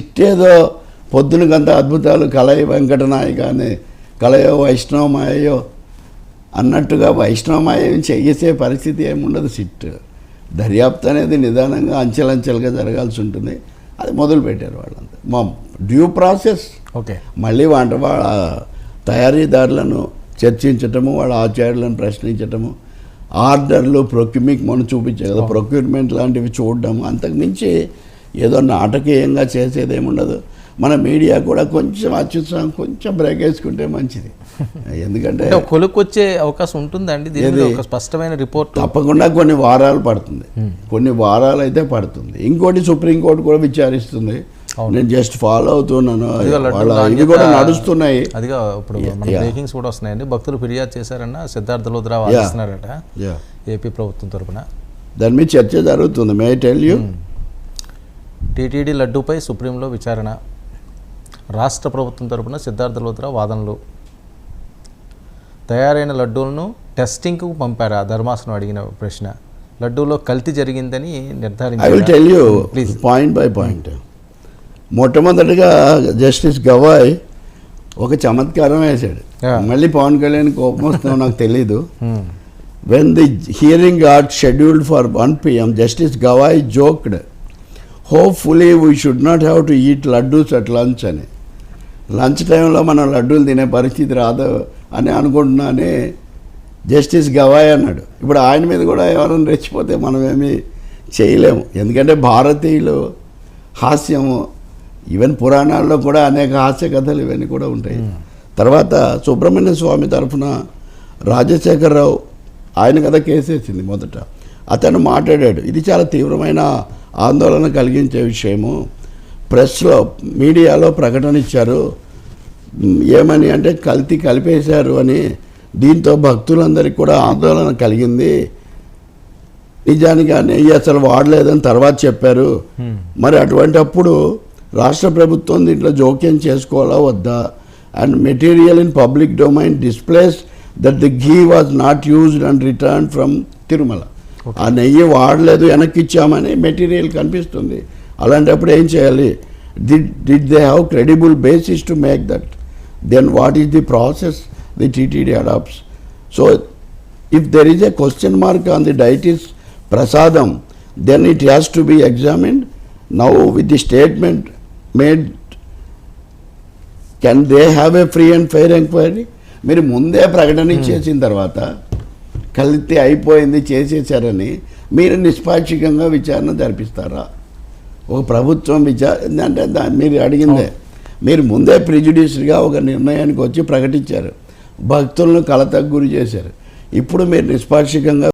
సిట్టేదో పొద్దునకంత అద్భుతాలు కలయ వెంకటనాయక అని కలయో వైష్ణవమాయో అన్నట్టుగా వైష్ణవమాయం చేసే పరిస్థితి ఏముండదు సిట్. దర్యాప్తు అనేది నిదానంగా అంచెలంచెలుగా జరగాల్సి ఉంటుంది. అది మొదలు పెట్టారు వాళ్ళంతా. మా డ్యూ ప్రాసెస్ ఓకే. మళ్ళీ వంట వాళ్ళ తయారీదారులను చర్చించటము వాళ్ళ ఆచార్యులను ప్రశ్నించటము ఆర్డర్లు ప్రొక్యూమిక్ మనం చూపించే కదా ప్రొక్యూర్మెంట్ లాంటివి చూడడం అంతకు మించి ఏదో నాటకీయంగా చేసేది ఏముండదు మన మీడియా కూడా కొంచెం అత్యుత్సాహం కొంచెం బ్రేక్ వేసుకుంటే మంచిది. ఎందుకంటే అంటే ఒక కొలుకు వచ్చే అవకాశం ఉంటుందండి ఒక స్పష్టమైన రిపోర్ట్. తప్పకుండా కొన్ని వారాలు పడుతుంది. కొన్ని వారాలు అయితే పడుతుంది. ఇంకోటి సుప్రీంకోర్టు కూడా విచారిస్తుంది. నేను జస్ట్ ఫాలో అవుతున్నాను. ఇవి కూడా నడుస్తున్నాయి. అదిగా ఇప్పుడు. బ్రేకింగ్స్ కూడా వస్తున్నాయండి. భక్తులు ఫిర్యాదు చేశారన్న సిద్ధార్థ లోద్రా వాదిస్తున్నారట. ఏపీ ప్రభుత్వం తరపున. దాని మీద చర్చ జరుగుతుంది. మే టెల్ యూ టీటీడీ లడ్డూపై సుప్రీంలో విచారణ. రాష్ట్ర ప్రభుత్వం తరపున సిద్ధార్థ లోత్రా వాదనలు. తయారైన లడ్డూలను టెస్టింగ్కు పంపారా? ధర్మాసనం అడిగిన ప్రశ్న. లడ్డూలో కల్తీ జరిగిందని నిర్ధారించారు? పాయింట్ బై పాయింట్ మొట్టమొదటిగా జస్టిస్ గవాయ్ ఒక చమత్కారం వేశాడు. మళ్ళీ పవన్ కళ్యాణ్ కోపం వస్తుందో నాకు తెలీదు. When the hearing are scheduled for one PM justice Gavai joked hopefully we should not have to eat laddoos at lunch అని. లంచ్ టైంలో మనం లడ్డూలు తినే పరిస్థితి రాదు అని అనుకుంటున్నానే జస్టిస్ గవాయ్ అన్నాడు. ఇప్పుడు ఆయన మీద కూడా ఎవరైనా రెచ్చిపోతే మనం ఏమీ చేయలేము. ఎందుకంటే భారతీయులు హాస్యము ఈవెన్ పురాణాల్లో కూడా అనేక హాస్య కథలు ఇవన్నీ కూడా ఉంటాయి. తర్వాత సుబ్రహ్మణ్య స్వామి తరఫున రాజశేఖరరావు ఆయన కదా కేసేసింది మొదట. అతను మాట్లాడాడు ఇది చాలా తీవ్రమైన ఆందోళన కలిగించే విషయము. ప్రెస్లో మీడియాలో ప్రకటన ఇచ్చారు. ఏమని అంటే కల్తీ కలిపేశారు అని దీంతో భక్తులందరికీ కూడా ఆందోళన కలిగింది. నిజానికి నెయ్యి అసలు వాడలేదని తర్వాత చెప్పారు. మరి అటువంటప్పుడు రాష్ట్ర ప్రభుత్వం దీంట్లో జోక్యం చేసుకోవాలా వద్దా? And material in public domain displays that the ghee was not used and return from Tirumala ఆ నెయ్యి వాడలేదు వెనక్కిచ్చామని మెటీరియల్ కనిపిస్తుంది. అలాంటప్పుడు ఏం చేయాలి? Did did they have credible basis to make that then what is the process the TTD adopts so if there is a question mark on the deity's prasadam then it has to be examined now with the statement made can they have a free and fair enquiry మీరు ముందే ప్రకటన hmm. ఇచ్చేసిన తర్వాత కల్తీ అయిపోయింది చేసేసారని మీరు నిష్పాక్షికంగా విచారణ జరిపిస్తారా? ఒక ప్రభుత్వం విచార అంటే మీరు అడిగిందే. మీరు ముందే ప్రిజుడిషియల్గా ఒక నిర్ణయానికి వచ్చి ప్రకటించారు. భక్తులను కలతకు గురి చేశారు. ఇప్పుడు మీరు నిష్పాక్షికంగా